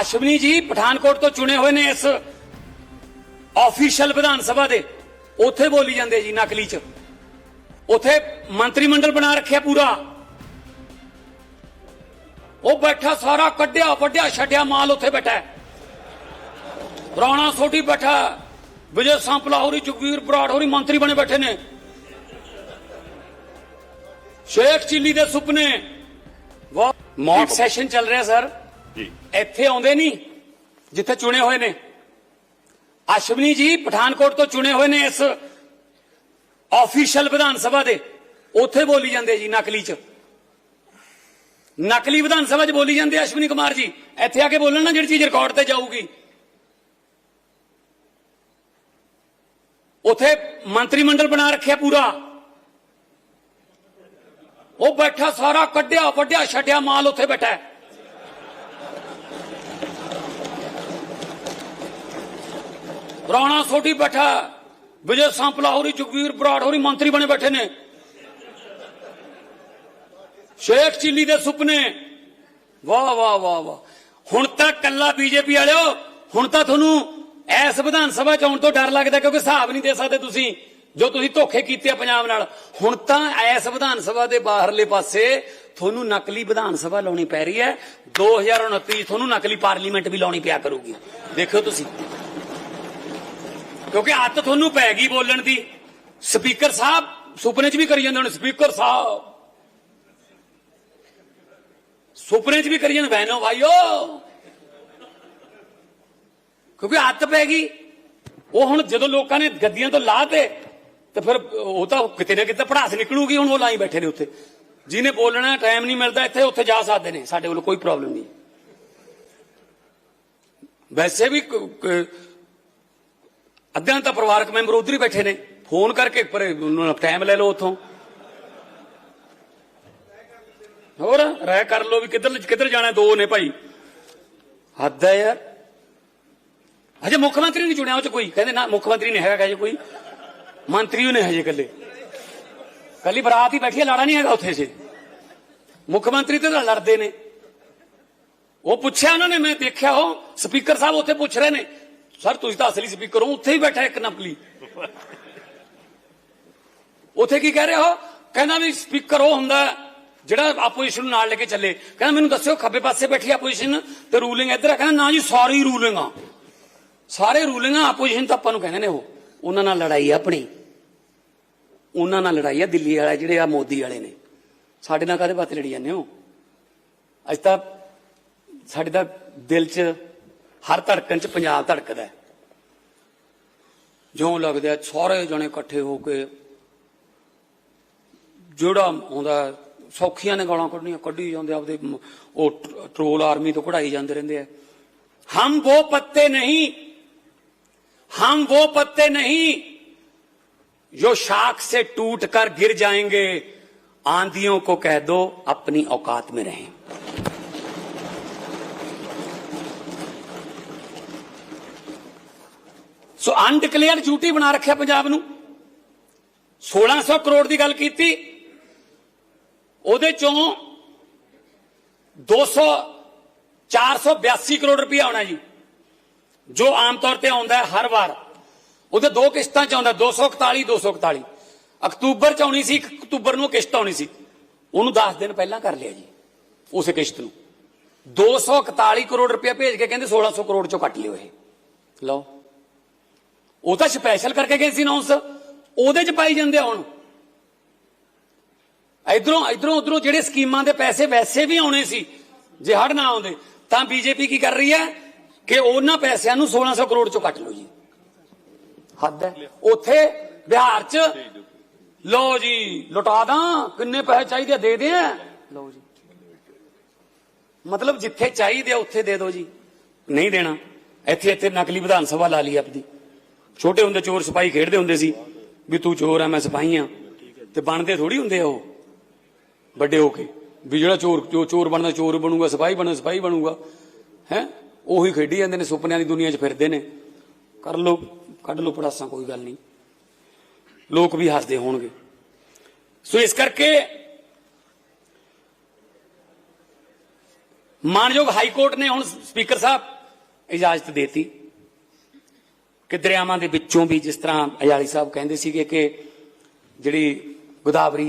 ਅਸ਼ਵਨੀ ਜੀ ਪਠਾਨਕੋਟ ਤੋਂ ਚੁਣੇ ਹੋਏ ਨੇ ਇਸ ਆਫੀਸ਼ੀਅਲ ਵਿਧਾਨ ਸਭਾ ਦੇ। ਉੱਥੇ ਬੋਲੀ ਜਾਂਦੇ ਜੀ ਨਕਲੀ ਚ। ਉੱਥੇ ਮੰਤਰੀ ਮੰਡਲ ਬਣਾ ਰੱਖਿਆ ਪੂਰਾ। ਉਹ ਬੈਠਾ ਸਾਰਾ ਕੱਢਿਆ ਵੱਡਿਆ ਛੱਡਿਆ ਮਾਲ ਉੱਥੇ ਬੈਠਾ। ਰਾਣਾ ਸੋਢੀ ਬੈਠਾ। ਵਿਜੇ ਸੰਪਲਾ ਹੋਰੀ ਜਗਵੀਰ ਬਰਾੜ ਹੋਰੀ ਮੰਤਰੀ ਬਣੇ ਬੈਠੇ ਨੇ। ਸ਼ੇਖ ਚਿੱਲੀ ਦੇ ਸੁਪਨੇ। ਮੌਕ ਸੈਸ਼ਨ ਚੱਲ ਰਿਹਾ ਸਰ ਜੀ। ਇੱਥੇ ਆਉਂਦੇ ਨਹੀਂ, ਜਿੱਥੇ ਚੁਣੇ ਹੋਏ ਨੇ। ਅਸ਼ਵਨੀ ਜੀ ਪਠਾਨਕੋਟ ਤੋਂ ਚੁਣੇ ਹੋਏ ਨੇ ਇਸ ਆਫੀਸ਼ੀਅਲ ਵਿਧਾਨ ਸਭਾ ਦੇ। ਉੱਥੇ ਬੋਲੀ ਜਾਂਦੇ ਜੀ, ਨਕਲੀ ਚ। ਨਕਲੀ ਵਿਧਾਨ ਸਭਾ 'ਚ ਬੋਲੀ ਜਾਂਦੇ ਅਸ਼ਵਨੀ ਕੁਮਾਰ ਜੀ। ਇੱਥੇ ਆ ਕੇ ਬੋਲਣ ਨਾ ਜਿਹੜੀ ਚੀਜ਼ ਰਿਕਾਰਡ ਤੇ ਜਾਊਗੀ। ਉੱਥੇ ਮੰਤਰੀ ਮੰਡਲ ਬਣਾ ਰੱਖਿਆ ਪੂਰਾ। ਉਹ ਬੈਠਾ ਸਾਰਾ ਕੱਢਿਆ ਵੱਡਿਆ ਛੱਡਿਆ, ਮਾਲ ਉੱਥੇ ਬੈਠਾ ਰਾਣਾ ਸੋਢੀ ਬੈਠਾ ਵਿਜੇ ਸੰਪਲਾ ਹੋਰੀ ਜਗਵੀਰ ਬਰਾੜ ਹੋਰੀ ਮੰਤਰੀ ਬਣੇ ਬੈਠੇ ਨੇ। ਸ਼ੇਖ ਚਿੱਲੀ ਦੇ ਸੁਪਨੇ। ਵਾਹ ਵਾਹ ਵਾਹ ਵਾਹ। ਹੁਣ ਤਾਂ ਕੱਲਾ ਬੀਜੇਪੀ ਵਾਲਿਓ, ਹੁਣ ਤਾਂ ਤੁਹਾਨੂੰ ਐਸ ਵਿਧਾਨ ਸਭਾ ਚ ਆਉਣ ਤੋਂ ਡਰ ਲੱਗਦਾ ਕਿਉਂਕਿ ਹਿਸਾਬ ਨਹੀਂ ਦੇ ਸਕਦੇ ਤੁਸੀਂ, ਜੋ ਤੁਸੀਂ ਧੋਖੇ ਕੀਤੇ ਆ ਪੰਜਾਬ ਨਾਲ। ਹੁਣ ਤਾਂ ਐਸ ਵਿਧਾਨ ਸਭਾ ਦੇ ਬਾਹਰਲੇ ਪਾਸੇ ਤੁਹਾਨੂੰ ਨਕਲੀ ਵਿਧਾਨ ਸਭਾ ਲਾਉਣੀ ਪੈ ਰਹੀ ਹੈ। 2029 ਚ ਤੁਹਾਨੂੰ ਨਕਲੀ ਪਾਰਲੀਮੈਂਟ ਵੀ ਲਾਉਣੀ ਪਿਆ ਕਰੂਗੀ। ਦੇਖਿਓ ਤੁਸੀਂ। ਕਿਉਂਕਿ ਅੱਤ ਤੁਹਾਨੂੰ ਪੈ ਗਈ ਬੋਲਣ ਦੀ। ਸਪੀਕਰ ਸਾਹਿਬ, ਸੁਪਨੇ 'ਚ ਵੀ ਕਰੀ ਜਾਂਦੇ ਹੁਣ, ਸਪੀਕਰ ਸਾਹਿਬ। ਸੁਪਨੇ 'ਚ ਵੀ ਕਰੀ ਜਾਂਦੇ ਬਹਿਨੋ ਭਾਈਓ। ਕਿਉਂਕਿ ਅੱਤ ਪੈ ਗਈ। ਉਹ ਹੁਣ ਜਦੋਂ ਲੋਕਾਂ ਨੇ ਗੱਦੀਆਂ ਤੋਂ ਲਾਤੇ ਤੇ ਫਿਰ ਉਹ ਤਾਂ ਕਿਤੇ ਨਾ ਕਿਤੇ ਪੜਾਸ ਨਿਕਲੂਗੀ, ਹੁਣ ਉਹ ਲਾਈ ਬੈਠੇ ਨੇ ਉੱਥੇ। ਜਿਹਨੇ ਬੋਲਣਾ, ਟਾਈਮ ਨਹੀਂ ਮਿਲਦਾ, ਇੱਥੇ ਉੱਥੇ ਜਾ ਸਕਦੇ ਨੇ। ਸਾਡੇ ਕੋਲ ਕੋਈ ਪ੍ਰੋਬਲਮ ਨਹੀਂ। ਵੈਸੇ ਵੀ ਅੱਧਿਆਂ ਤਾਂ ਪਰਿਵਾਰਕ ਮੈਂਬਰ ਉਧਰ ਹੀ ਬੈਠੇ ਨੇ। ਫੋਨ ਕਰਕੇ ਪਰ ਟਾਈਮ ਲੈ ਲਓ ਉਥੋਂ। ਹੋਰ ਰਾਇ ਕਰ ਲਓ ਵੀ ਕਿੱਧਰ ਕਿੱਧਰ ਜਾਣਾ, ਦੋ ਨੇ ਭਾਈ। ਹੱਦ ਹੈ ਯਾਰ। ਹਜੇ ਮੁੱਖ ਮੰਤਰੀ ਨਹੀਂ ਚੁਣਿਆ ਉਹ ਚ ਕੋਈ। ਕਹਿੰਦੇ ਨਾ, ਮੁੱਖ ਮੰਤਰੀ ਨਹੀਂ ਹੈਗਾ ਜੇ ਕੋਈ। ਮੰਤਰੀ ਨੇ ਹਜੇ ਕੱਲੇ ਕੱਲੀ ਬਰਾਤ ਹੀ ਬੈਠੀ ਹੈ ਲੜਾ ਨਹੀਂ ਹੈਗਾ ਉੱਥੇ ਸੀ ਮੁੱਖ ਮੰਤਰੀ ਤੇ ਲੜਦੇ ਨੇ। ਉਹ ਪੁੱਛਿਆ ਉਹਨਾਂ ਨੇ, ਮੈਂ ਦੇਖਿਆ ਉਹ ਸਪੀਕਰ ਸਾਹਿਬ ਉੱਥੇ ਪੁੱਛ ਰਹੇ ਨੇ। ਸਰ, ਤੁਸੀਂ ਤਾਂ ਅਸਲੀ ਸਪੀਕਰ ਹੋ, ਉੱਥੇ ਹੀ ਬੈਠਾ ਇੱਕ ਨਕਲੀ। ਉੱਥੇ ਕੀ ਕਹਿ ਰਹੇ ਹੋ ਕਹਿੰਦਾ ਵੀ ਸਪੀਕਰ ਉਹ ਹੁੰਦਾ ਜਿਹੜਾ ਆਪੋਜੀਸ਼ਨ ਨਾਲ ਲੈ ਕੇ ਚੱਲੇ। ਕਹਿੰਦਾ, ਮੈਨੂੰ ਦੱਸਿਓ, ਖੱਬੇ ਪਾਸੇ ਬੈਠੀ ਆਪੋਜੀਸ਼ਨ ਤੇ ਰੂਲਿੰਗ ਇੱਧਰ ਹੈ ਕਹਿੰਦਾ, ਨਾ ਜੀ, ਸਾਰੀ ਰੂਲਿੰਗ। ਆ ਸਾਰੇ ਰੂਲਿੰਗ ਆਪੋਜੀਸ਼ਨ ਤਾਂ ਆਪਾਂ ਨੂੰ ਕਹਿੰਦੇ ਨੇ ਉਹ। ਉਹਨਾਂ ਨਾਲ ਲੜਾਈ ਆ ਆਪਣੀ। ਉਹਨਾਂ ਨਾਲ ਲੜਾਈ ਆ ਦਿੱਲੀ ਵਾਲੇ ਜਿਹੜੇ ਆ ਮੋਦੀ ਵਾਲੇ ਨੇ। ਸਾਡੇ ਨਾਲ ਕਾਹਦੇ ਬਾਤ ਲੜੀ ਜਾਂਦੇ ਹੋ? ਅੱਜ ਤਾਂ ਸਾਡੇ ਦਾ ਦਿਲ 'ਚ ਹਰ ਧੜਕਣ 'ਚ ਪੰਜਾਬ ਧੜਕਦਾ ਹੈ ਜਿਉਂ ਲੱਗਦਾ ਹੈ ਸਾਰੇ ਜਣੇ ਇਕੱਠੇ ਹੋ ਕੇ ਜਿਹੜਾ ਆਉਂਦਾ ਹੈ, ਸੌਖੀਆਂ ਨੇ ਗਾਲਾਂ ਕੱਢਣੀਆਂ ਕੱਢੀ ਜਾਂਦੇ ਆਪਦੇ ਮ- ਉਹ ਟ- ਟਰੋਲ ਆਰਮੀ ਤੋਂ ਕਢਾਈ ਜਾਂਦੇ ਰਹਿੰਦੇ ਆ ਹਮ ਉਹ ਪੱਤੇ ਨਹੀਂ हम वो पत्ते नहीं जो शाख से टूट कर गिर जाएंगे आंधियों को कह दो अपनी औकात में रहें ਸੋ ਅਨਡਿਕਲੇਅਰਡ ਡਿਊਟੀ ਬਣਾ ਰੱਖਿਆ ਪੰਜਾਬ ਨੂੰ। 1600 ਕਰੋੜ ਦੀ ਗੱਲ ਕੀਤੀ। ਉਹਦੇ ਚੋਂ 200 482 ਕਰੋੜ ਰੁਪਏ ਆਉਣਾ ਜੀ, ਜੋ ਆਮ ਤੌਰ ਤੇ ਆਉਂਦਾ ਹੈ ਹਰ ਵਾਰ। ਉਹਦੇ ਦੋ ਕਿਸ਼ਤਾਂ ਚ ਆਉਂਦਾ 241 241 ਅਕਤੂਬਰ ਚ ਆਉਣੀ ਸੀ 1 ਅਕਤੂਬਰ ਨੂੰ ਕਿਸ਼ਤ ਆਉਣੀ ਸੀ। ਉਹਨੂੰ 10 ਦਿਨ ਪਹਿਲਾਂ ਕਰ ਲਿਆ ਜੀ, ਉਸ ਕਿਸ਼ਤ ਨੂੰ। 241 ਕਰੋੜ ਰੁਪਏ ਭੇਜ ਕੇ ਕਹਿੰਦੇ 1600 ਕਰੋੜ ਚੋਂ ਕੱਟ ਲਿਓ ਇਹ। ਲਓ। ਉਹ ਤਾਂ ਸਪੈਸ਼ਲ ਕਰਕੇ ਗਏ ਸੀ ਅਨਾਉਂਸ ਉਹਦੇ ਚ ਪਾਈ ਜਾਂਦੇ ਹੁਣ। ਇਧਰੋਂ ਇਧਰੋਂ ਉਧਰੋਂ ਜਿਹੜੇ ਸਕੀਮਾਂ ਦੇ ਪੈਸੇ ਵੈਸੇ ਵੀ ਆਉਣੇ ਸੀ ਜੇ ਹੜ ਨਾ ਆਉਂਦੇ ਤਾਂ ਬੀਜੇਪੀ ਕੀ ਕਰ ਰਹੀ ਹੈ ਕਿ ਉਹਨਾਂ ਪੈਸਿਆਂ ਨੂੰ 1600 ਕਰੋੜ ਚੋਂ ਕੱਟ ਲਓ ਜੀ। ਹੱਦ ਹੈ। ਉੱਥੇ ਬਿਹਾਰ ਚ ਲਓ ਜੀ ਲੁਟਾ ਦਾਂ ਕਿੰਨੇ ਪੈਸੇ ਚਾਹੀਦੇ ਦੇ ਦੇ ਲਓ ਜੀ। ਮਤਲਬ ਜਿੱਥੇ ਚਾਹੀਦੇ ਆ, ਉੱਥੇ ਦੇ ਦਿਓ ਜੀ। ਨਹੀਂ ਦੇਣਾ। ਇੱਥੇ ਇੱਥੇ ਨਕਲੀ ਵਿਧਾਨ ਸਭਾ ਲਾ ਲਈ ਆਪਦੀ। ਛੋਟੇ ਹੁੰਦੇ ਚੋਰ ਸਿਪਾਹੀ ਖੇਡਦੇ ਹੁੰਦੇ ਸੀ, ਵੀ ਤੂੰ ਚੋਰ ਆ, ਮੈਂ ਸਿਪਾਹੀ ਆ। ਤੇ ਬਣਦੇ ਥੋੜੀ ਹੁੰਦੇ ਆ ਉਹ, ਵੱਡੇ ਹੋ ਕੇ। ਵੀ ਜਿਹੜਾ ਚੋਰ ਚੋਰ ਬਣਦਾ, ਚੋਰ ਬਣੂਗਾ, ਸਿਪਾਹੀ ਬਣਦਾ ਸਿਪਾਹੀ ਬਣੂਗਾ। ਹੈ? ਉਹੀ ਖੇਡੀ ਜਾਂਦੇ ਨੇ, ਸੁਪਨਿਆਂ ਦੀ ਦੁਨੀਆ 'ਚ ਫਿਰਦੇ ਨੇ। ਕਰ ਲੋ ਕੱਢ ਲੋ ਪੜਾਸਾਂ, ਕੋਈ ਗੱਲ ਨਹੀਂ। ਲੋਕ ਵੀ ਹੱਸਦੇ ਹੋਣਗੇ। ਸੋ ਇਸ ਕਰਕੇ ਮਾਨਯੋਗ ਹਾਈ ਕੋਰਟ ਨੇ ਹੁਣ ਸਪੀਕਰ ਸਾਹਿਬ ਇਜਾਜ਼ਤ ਦੇਤੀ। ਕਿ ਦਰਿਆਵਾਂ ਦੇ ਵਿੱਚੋਂ ਵੀ ਜਿਸ ਤਰ੍ਹਾਂ ਅਯਾਲੀ ਸਾਹਿਬ ਕਹਿੰਦੇ ਸੀਗੇ ਕਿ ਜਿਹੜੀ ਗੋਦਾਵਰੀ